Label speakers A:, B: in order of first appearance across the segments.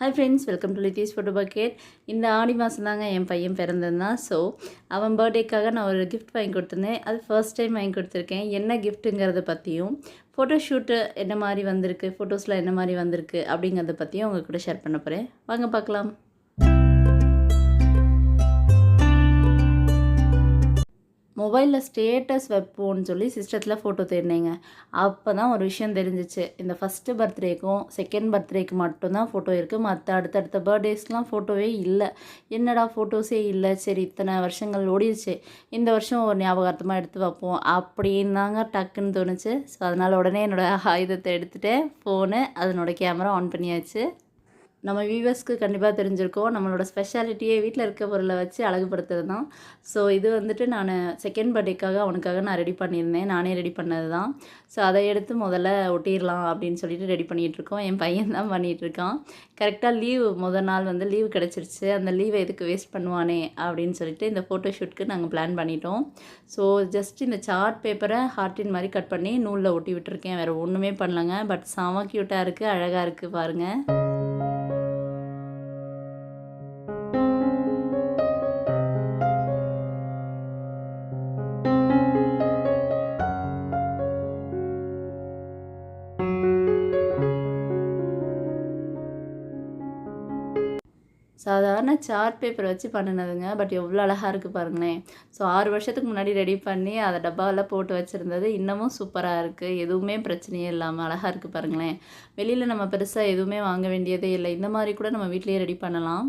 A: Hi friends welcome to லித்தீஸ் photo bucket இந்த ஆடி மாதம் தாங்க என் பையன் பிறந்திருந்தான் ஸோ அவன் பர்த்டேக்காக நான் ஒரு கிஃப்ட் வாங்கி கொடுத்துருந்தேன். அது ஃபர்ஸ்ட் டைம் வாங்கி கொடுத்துருக்கேன். என்ன கிஃப்ட்டுங்கிறத பற்றியும் ஃபோட்டோ ஷூட்டு என்ன மாதிரி வந்திருக்கு ஃபோட்டோஸில் என்ன மாதிரி வந்திருக்கு அப்படிங்கிறத பற்றியும் உங்கள் கூட ஷேர் பண்ண போகிறேன் வாங்க பார்க்கலாம். மொபைலில் ஸ்டேட்டஸ் வைப்போன்னு சொல்லி சிஸ்டத்தில் ஃபோட்டோ தேடினேங்க. அப்போ தான் ஒரு விஷயம் தெரிஞ்சிச்சு. இந்த ஃபஸ்ட்டு பர்த்டேக்கும் செகண்ட் பர்த்டேக்கு மட்டும்தான் ஃபோட்டோ இருக்குது மற்ற அடுத்தடுத்த பர்த்டேஸ்லாம் ஃபோட்டோவே இல்லை. என்னடா ஃபோட்டோஸே இல்லை? சரி இத்தனை வருஷங்கள் ஓடிடுச்சு. இந்த வருஷம் ஒரு ஞாபகார்த்தமாக எடுத்து வைப்போம். அப்படின்னு தாங்க டக்குன்னு தோணுச்சு. ஸோ அதனால் உடனே என்னோடய ஆயுதத்தை எடுத்துகிட்டு ஃபோனு அதனோட கேமரா ஆன் பண்ணியாச்சு. நம்ம வியூவர்ஸ்க்கு கண்டிப்பாக தெரிஞ்சிருக்கோம். நம்மளோட ஸ்பெஷாலிட்டியே வீட்டில் இருக்க பொருளை வச்சு அழகுபடுத்துறது தான் ஸோ இது வந்துட்டு நான் செகண்ட் பர்த்டேக்காக அவனுக்காக நான் ரெடி பண்ணியிருந்தேன். நானே ரெடி பண்ணது தான் ஸோ அதை எடுத்து முதல்ல ஒட்டிடலாம் அப்படின்னு சொல்லிட்டு ரெடி பண்ணிகிட்ருக்கோம் என் பையன் தான் பண்ணிகிட்ருக்கான் கரெக்டாக லீவ் முதல் நாள் வந்து லீவ் கிடச்சிருச்சு. அந்த லீவை எதுக்கு வேஸ்ட் பண்ணுவானே அப்படின்னு சொல்லிட்டு இந்த ஃபோட்டோ ஷூட்க்கு நாங்கள் பிளான் பண்ணிட்டோம். ஸோ ஜஸ்ட் இந்த சார்ட் பேப்பரை ஹார்ட்டின் மாதிரி கட் பண்ணி நூலில் ஒட்டி விட்டுருக்கேன். வேறு ஒன்றுமே பண்ணலங்க. பட் செம க்யூட்டாக இருக்குது அழகாக இருக்குது பாருங்கள் சாதாரண சார்ட் பேப்பர் வச்சு பண்ணினதுங்க. பட் எவ்வளோ அழகாக இருக்குது பாருங்களேன். ஸோ ஆறு வருஷத்துக்கு முன்னாடி ரெடி பண்ணி அதை டப்பாவில் போட்டு வச்சுருந்தது இன்னமும் சூப்பராக இருக்குது எதுவுமே பிரச்சனையே இல்லாமல் அழகாக இருக்குது பாருங்களேன். வெளியில் நம்ம பெருசாக எதுவுமே வாங்க வேண்டியதே இல்லை. இந்த மாதிரி கூட நம்ம வீட்லேயே ரெடி பண்ணலாம்.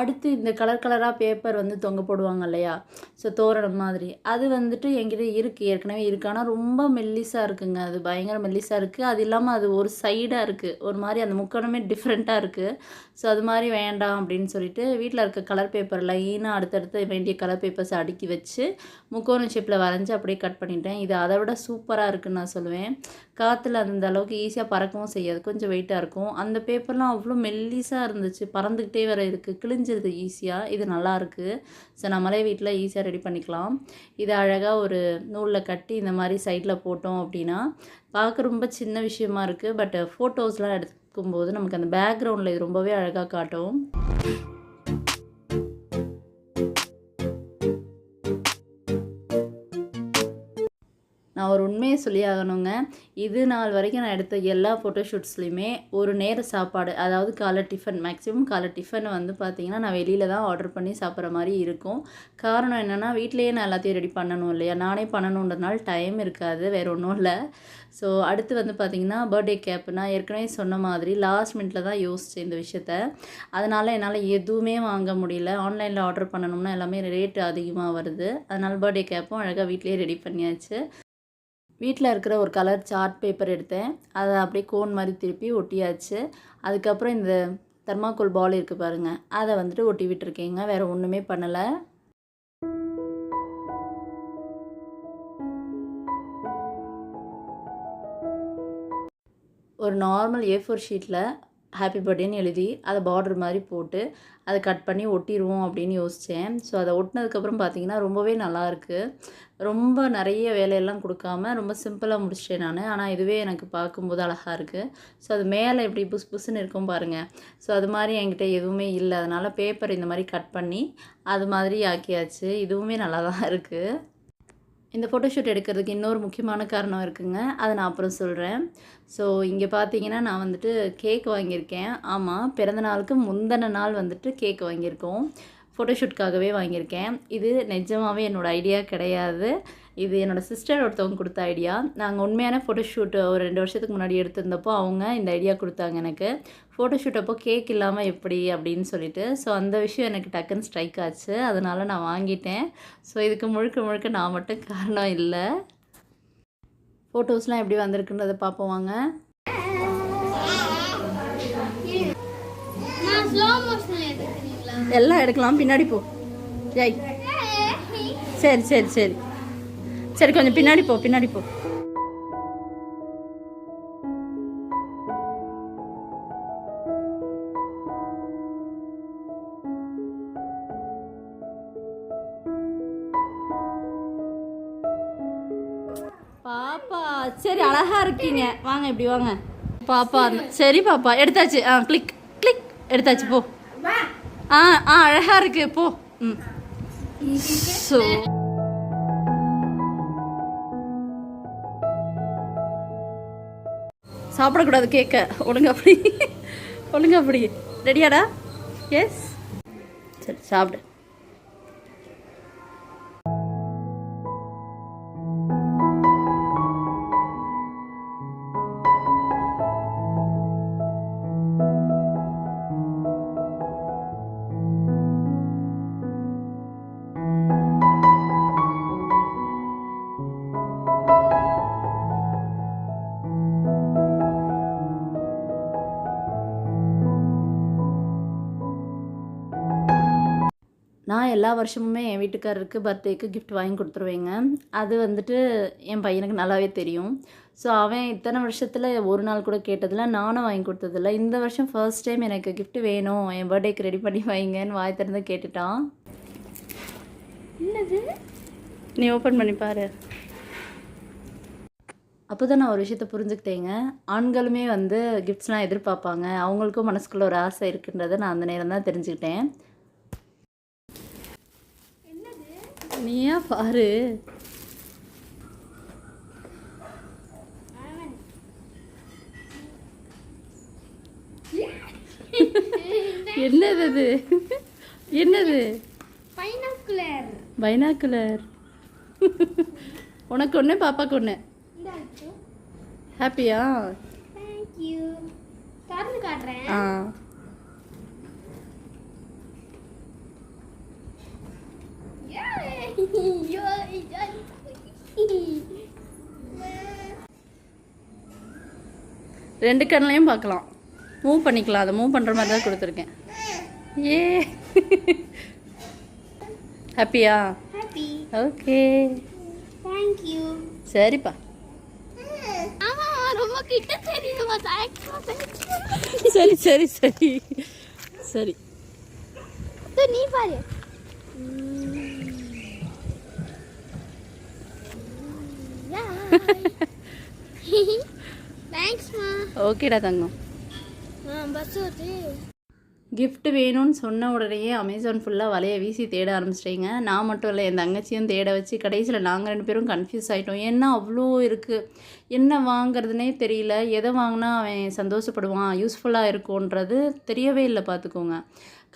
A: அடுத்து இந்த கலர் கலராக பேப்பர் வந்து தொங்க போடுவாங்க இல்லையா? ஸோ தோரணம் மாதிரி. அது வந்துட்டு என்கிட்ட இருக்குது ஏற்கனவே இருக்குது ஆனால் ரொம்ப மெல்லிஸாக இருக்குங்க. அது பயங்கர மெல்லிஸாக இருக்குது அது இல்லாமல் அது ஒரு சைடாக இருக்குது ஒரு மாதிரி அந்த முக்கோணமே டிஃப்ரெண்ட்டாக இருக்குது ஸோ அது மாதிரி வேண்டாம் அப்படின்னு சொல்லிட்டு வீட்டில் இருக்க கலர் பேப்பர் லைனாக அடுத்தடுத்து வேண்டிய கலர் பேப்பர்ஸ் அடுக்கி வச்சு முக்கோணம் ஷேப்பில் வரைஞ்சி அப்படியே கட் பண்ணிட்டேன். இது அதை விட சூப்பராக இருக்குன்னு நான் சொல்லுவேன். காற்றுல அந்த அளவுக்கு ஈஸியாக பறக்கவும் செய்யாது. கொஞ்சம் வெயிட்டாக இருக்கும். அந்த பேப்பர்லாம் அவ்வளோ மெல்லிஸாக இருந்துச்சு. பறந்துக்கிட்டே வர இருக்குது கிழிஞ்சிருது ஈஸியாக இது நல்லா இருக்குது ஸோ நம்மளே வீட்டில் ஈஸியாக ரெடி பண்ணிக்கலாம். இதை அழகாக ஒரு நூலில் கட்டி இந்த மாதிரி சைடில் போட்டோம் அப்படின்னா பார்க்க ரொம்ப சின்ன விஷயமா இருக்குது பட் ஃபோட்டோஸ்லாம் எடுக்கும்போது நமக்கு அந்த பேக்ரவுண்டில் இது ரொம்பவே அழகாக காட்டும். நான் ஒரு உண்மையை சொல்லி ஆகணுங்க. இது நாள் வரைக்கும் நான் எடுத்த எல்லா ஃபோட்டோஷூட்ஸ்லையுமே ஒரு நேர சாப்பாடு அதாவது காலை டிஃபன் மேக்ஸிமம் காலை டிஃபன் வந்து பார்த்திங்கன்னா நான் வெளியில் தான் ஆர்டர் பண்ணி சாப்பிட்ற மாதிரி இருக்கும். காரணம் என்னென்னா வீட்லேயே நான் எல்லாத்தையும் ரெடி பண்ணணும் இல்லையா? நானே பண்ணணுன்றதுனால டைம் இருக்காது வேறு ஒன்றும் இல்லை. ஸோ அடுத்து வந்து பார்த்திங்கன்னா பர்த்டே கேப் நான் ஏற்கனவே சொன்ன மாதிரி லாஸ்ட் மினிட்ல தான் யோசித்தேன் இந்த விஷயத்த. அதனால் என்னால் எதுவுமே வாங்க முடியல. ஆன்லைனில் ஆர்டர் பண்ணணும்னா எல்லாமே ரேட்டு அதிகமாக வருது. அதனால் பர்த்டே கேப்பும் அழகாக வீட்லேயே ரெடி பண்ணியாச்சு. வீட்டில் இருக்கிற ஒரு கலர் சார்ட் பேப்பர் எடுத்தேன். அதை அப்படியே கோன் மாதிரி திருப்பி ஒட்டியாச்சு. அதுக்கப்புறம் இந்த தெர்மாக்கோல் பால் இருக்குது பாருங்கள் அதை வந்துட்டு ஒட்டி விட்டுருக்கேங்க. வேறு ஒன்றுமே பண்ணலை. ஒரு நார்மல் ஏ ஃபோர் ஷீட்டில் ஹாப்பி பர்த்டேன்னு எழுதி அதை பார்டர் மாதிரி போட்டு அதை கட் பண்ணி ஒட்டிடுவோம் அப்படின்னு யோசித்தேன் ஸோ அதை ஒட்டினதுக்கப்புறம் பார்த்தீங்கன்னா ரொம்பவே நல்லாயிருக்கு ரொம்ப நிறைய வேலையெல்லாம் கொடுக்காம ரொம்ப சிம்பிளாக முடிச்சிட்டேன் நான். ஆனால் இதுவே எனக்கு பார்க்கும்போது அழகாக இருக்குது ஸோ அது மேலே எப்படி புஸ் புஸ்ன்னு இருக்கும் பாருங்கள் ஸோ அது மாதிரி என்கிட்ட எதுவுமே இல்லை. அதனால் பேப்பர் இந்த மாதிரி கட் பண்ணி அது மாதிரி ஆக்கியாச்சு. இதுவுமே நல்லா தான் இருக்குது இந்த ஃபோட்டோஷூட் எடுக்கிறதுக்கு இன்னொரு முக்கியமான காரணம் இருக்குங்க. அதை நான் அப்புறம் சொல்கிறேன் ஸோ இங்கே பார்த்தீங்கன்னா நான் வந்துட்டு கேக் வாங்கியிருக்கேன். ஆமாம் பிறந்த நாளுக்கு முந்தின நாள் வந்துட்டு கேக் வாங்கியிருக்கோம். ஃபோட்டோஷூட்காகவே வாங்கியிருக்கேன். இது நிஜமாகவே என்னோடய ஐடியா கிடையாது. இது என்னோடய சிஸ்டர் ஒருத்தவங்க கொடுத்த ஐடியா நாங்கள் உண்மையான ஃபோட்டோஷூட் ஒரு ரெண்டு வருஷத்துக்கு முன்னாடி எடுத்திருந்தப்போ அவங்க இந்த ஐடியா கொடுத்தாங்க எனக்கு. ஃபோட்டோஷூட் அப்போ கேக் இல்லாமல் எப்படி அப்படின்னு சொல்லிட்டு. ஸோ அந்த விஷயம் எனக்கு டக்குன்னு ஸ்ட்ரைக் ஆச்சு. அதனால் நான் வாங்கிட்டேன். ஸோ இதுக்கு முழுக்க முழுக்க நான் மட்டும் காரணம் இல்லை. ஃபோட்டோஸ்லாம் எப்படி வந்திருக்குன்றதை பார்ப்போம் வாங்க. எல்லாம் எடுக்கலாம். பின்னாடி போ. ஜெய். சரி சரி சரி. சரி கொஞ்சம் பின்னாடி போ பின்னாடி போ. பாப்பா சரி அழகா இருக்கீங்க. வாங்க இப்படி வாங்க. பாப்பா அந்த- சரி பாப்பா எடுத்தாச்சு. ஆ கிளிக் கிளிக் எடுத்தாச்சு போ. ஆ ஆ அழகா இருக்கு. போ. ம். ஸோ சாப்பிடக்கூடாது கேட்க ஒழுங்கா அப்படி ஒழுங்கா அப்படி ரெடியாடா எஸ் சரி சாப்பிடு. எல்லா வருஷமுமே என் வீட்டுக்காரருக்கு பர்த்டேக்கு gift வாங்கி கொடுத்துருவேங்க. அது வந்துட்டு என் பையனுக்கு நல்லாவே தெரியும். ஸோ அவன் இத்தனை வருஷத்தில் ஒரு நாள் கூட கேட்டதில்ல நானும் வாங்கி கொடுத்ததில்ல. இந்த வருஷம் ஃபர்ஸ்ட் டைம் எனக்கு gift வேணும் என் பர்த்டேக்கு ரெடி பண்ணி வைங்கன்னு வாய் திறந்து கேட்டுட்டான்.
B: என்னது?
A: நீ ஓப்பன் பண்ணி பாரு. அப்போ தான் நான் ஒரு விஷயத்த புரிஞ்சுக்கிட்டேங்க. ஆண்களுமே வந்து கிஃப்ட்ஸ்லாம் எதிர்பார்ப்பாங்க. அவங்களுக்கும் மனசுக்குள்ள ஒரு ஆசை இருக்குன்றதை நான் அந்த நேரம் தான் தெரிஞ்சுக்கிட்டேன். நீயா பாரு. என்னது அது? என்னது?
B: பைனாக்குலர்.
A: பைனாக்குலர். உனக்கு ஒன்று பாப்பாக்கு ஒன்று ஹாப்பியா
B: தேங்க்யூ திறந்து காட்டுறேன்.
A: ஆ. ரெண்டு கண்ணையும் பார்க்கலாம். மூவ் பண்ணிக்கலாம். அதை மூவ் பண்ணுற மாதிரி தான் கொடுத்துருக்கேன். ஏ. ஹாப்பியா
B: ஹாப்பி
A: ஓகே
B: தேங்க்யூ
A: சரிப்பா. சரி சரி சரி. சரி.
B: நீ பாரு.
A: ஓகேடா தங்கம். Gift வேணும்னு சொன்ன உடனேயே அமேசான் ஃபுல்லாக வலையை வீசி தேட ஆரம்பிச்சிட்டேங்க. நான் மட்டும் இல்லை என் தங்கச்சியும் தேட வச்சு கடைசியில் நாங்கள் ரெண்டு பேரும் கன்ஃபியூஸ் ஆகிட்டோம் ஏன்னா அவ்வளோ இருக்குது என்ன வாங்குறதுனே தெரியல. எதை வாங்கினா அவன் சந்தோஷப்படுவான்? யூஸ்ஃபுல்லாக இருக்கும்ன்றது தெரியவே இல்லை பார்த்துக்கோங்க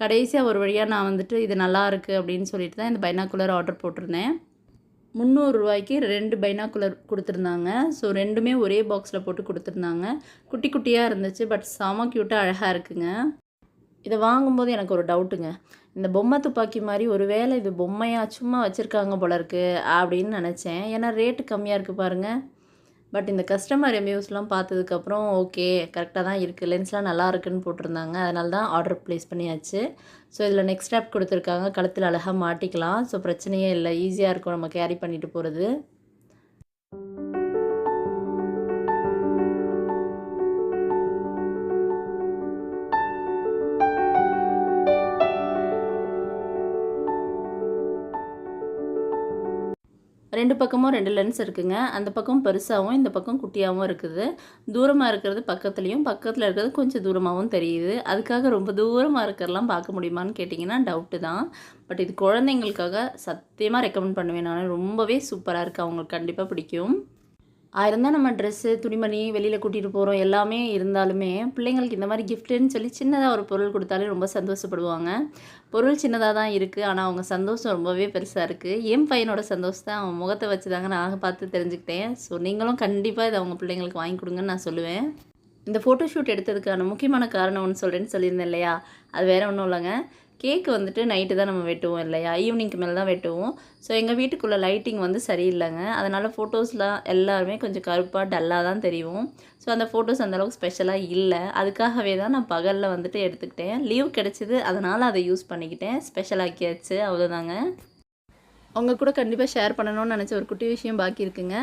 A: கடைசியாக ஒரு வழியாக நான் வந்துட்டு இது நல்லா இருக்குது அப்படின்னு சொல்லிட்டு தான் இந்த பைனாக்குலர் ஆர்டர் போட்டிருந்தேன். முந்நூறுரூவாய்க்கு ரெண்டு பைனாக்குலர் கொடுத்துருந்தாங்க. ஸோ ரெண்டுமே ஒரே பாக்ஸில் போட்டு கொடுத்துருந்தாங்க. குட்டி குட்டியாக இருந்துச்சு பட் செம க்யூட்டாக அழகாக இருக்குங்க. இதை வாங்கும்போது எனக்கு ஒரு டவுட்டுங்க. இந்த பொம்மை துப்பாக்கி மாதிரி ஒரு வேளை இது பொம்மையாக சும்மா வச்சுருக்காங்க போல இருக்குது அப்படின்னு நினச்சேன். ஏன்னா ரேட்டு கம்மியாக இருக்குது பாருங்கள் பட் இந்த கஸ்டமர் ரிவ்யூஸ்லாம் பார்த்ததுக்கப்புறம் ஓகே கரெக்டாக தான் இருக்குது லென்ஸ்லாம் நல்லா இருக்குன்னு போட்டிருந்தாங்க. அதனால தான் ஆர்டர் ப்ளேஸ் பண்ணியாச்சு. ஸோ இதில் நெக்ஸ்ட் ஸ்டெப் கொடுத்துருக்காங்க. கழுத்தில் அழகாக மாட்டிக்கலாம். ஸோ பிரச்சனையே இல்லை. ஈஸியாக இருக்கும். நம்ம கேரி பண்ணிட்டு போகிறது ரெண்டு பக்கமும் ரெண்டு லென்ஸ் இருக்குங்க. அந்த பக்கம் பெருசாகவும் இந்த பக்கம் குட்டியாகவும் இருக்குது. தூரமாக இருக்கிறது பக்கத்துலேயும் பக்கத்தில் இருக்கிறது கொஞ்சம் தூரமாகவும் தெரியுது. அதுக்காக ரொம்ப தூரமாக இருக்கிறதெல்லாம் பார்க்க முடியுமான்னு கேட்டிங்கன்னா டவுட்டு தான். பட் இது குழந்தைங்களுக்காக சத்தியமாக ரெக்கமெண்ட் பண்ணுவேன் நான். ரொம்பவே சூப்பராக இருக்குது அவங்களுக்கு கண்டிப்பாக பிடிக்கும். ஆயிரம் தான் நம்ம ட்ரெஸ்ஸு துணிமணி வெளியில் கூட்டிகிட்டு போகிறோம் எல்லாமே இருந்தாலுமே பிள்ளைங்களுக்கு இந்த மாதிரி கிஃப்ட்டுன்னு சொல்லி சின்னதாக ஒரு பொருள் கொடுத்தாலே ரொம்ப சந்தோஷப்படுவாங்க. பொருள் சின்னதாக தான் இருக்குது ஆனால் அவங்க சந்தோஷம் ரொம்பவே பெருசாக இருக்குது என் பையனோட சந்தோஷத்தை அவன் முகத்தை வச்சு தாங்க நான் பார்த்து தெரிஞ்சுக்கிட்டேன். ஸோ நீங்களும் கண்டிப்பாக இதை அவங்க பிள்ளைங்களுக்கு வாங்கி கொடுங்கன்னு நான் சொல்லுவேன். இந்த ஃபோட்டோஷூட் எடுத்ததுக்கான முக்கியமான காரணம் ஒன்று சொல்கிறேன்னு சொல்லியிருந்தேன் இல்லையா? அது வேறு ஒன்றும் இல்லைங்க. கேக்கு வந்துட்டு நைட்டு தான் நம்ம வெட்டுவோம் இல்லையா? ஈவினிங்க்கு மேலே தான் வெட்டுவோம். ஸோ எங்கள் வீட்டுக்குள்ளே லைட்டிங் வந்து சரியில்லைங்க. அதனால் ஃபோட்டோஸ்லாம் எல்லாருமே கொஞ்சம் கருப்பாக டல்லாக தான் தெரியும் ஸோ அந்த ஃபோட்டோஸ் அந்தளவுக்கு ஸ்பெஷலாக இல்லை. அதுக்காகவே தான் நான் பகலில் வந்துட்டு எடுத்துக்கிட்டேன். லீவ் கிடச்சிது அதனால் அதை யூஸ் பண்ணிக்கிட்டேன். ஸ்பெஷலாக்கியாச்சு அவ்வளோதாங்க அவங்க கூட கண்டிப்பாக ஷேர் பண்ணணும்னு நினச்ச ஒரு குட்டி விஷயம் பாக்கி இருக்குங்க.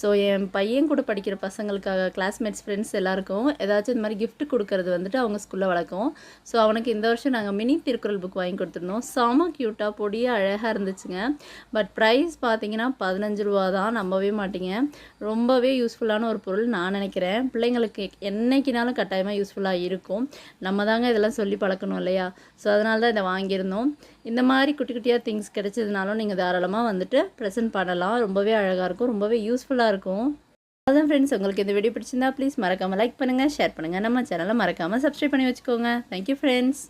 A: ஸோ என் பையன் கூட படிக்கிற பசங்களுக்காக கிளாஸ்மேட்ஸ் ஃப்ரெண்ட்ஸ் எல்லாருக்கும் ஏதாச்சும் இந்த மாதிரி கிஃப்ட் கொடுக்கறது வந்துட்டு அவங்க ஸ்கூலில் வழக்கம் ஸோ அவனுக்கு இந்த வருஷம் நாங்கள் மினி திருக்குறள் புக் வாங்கி கொடுத்துருந்தோம். செம க்யூட்டாக பொடியாக அழகாக இருந்துச்சுங்க. பட் ப்ரைஸ் பார்த்தீங்கன்னா பதினஞ்சு ரூபா தான் நம்பவே மாட்டீங்க. ரொம்பவே யூஸ்ஃபுல்லான ஒரு பொருள் நான் நினைக்கிறேன். பிள்ளைங்களுக்கு என்னைக்குனாலும் கட்டாயமாக யூஸ்ஃபுல்லாக இருக்கும். நம்ம தாங்க இதெல்லாம் சொல்லி பழக்கணும் இல்லையா? ஸோ அதனால தான் இதை வாங்கியிருந்தோம். இந்த மாதிரி குட்டி குட்டியாக திங்ஸ் கிடைச்சதுனாலும் நீங்கள் தாராளமாக வந்துட்டு ப்ரெசென்ட் பண்ணலாம். ரொம்பவே அழகாக இருக்கும். ரொம்பவே யூஸ்ஃபுல்லாக இருக்கும். அதான் ஃப்ரெண்ட்ஸ் உங்களுக்கு இந்த வீடியோ பிடிச்சிருந்தா ப்ளீஸ் மறக்காமல் லைக் பண்ணுங்கள் ஷேர் பண்ணுங்கள் நம்ம சேனலை மறக்காமல் சப்ஸ்கிரைப் பண்ணி வச்சுக்கோங்க. Thank you friends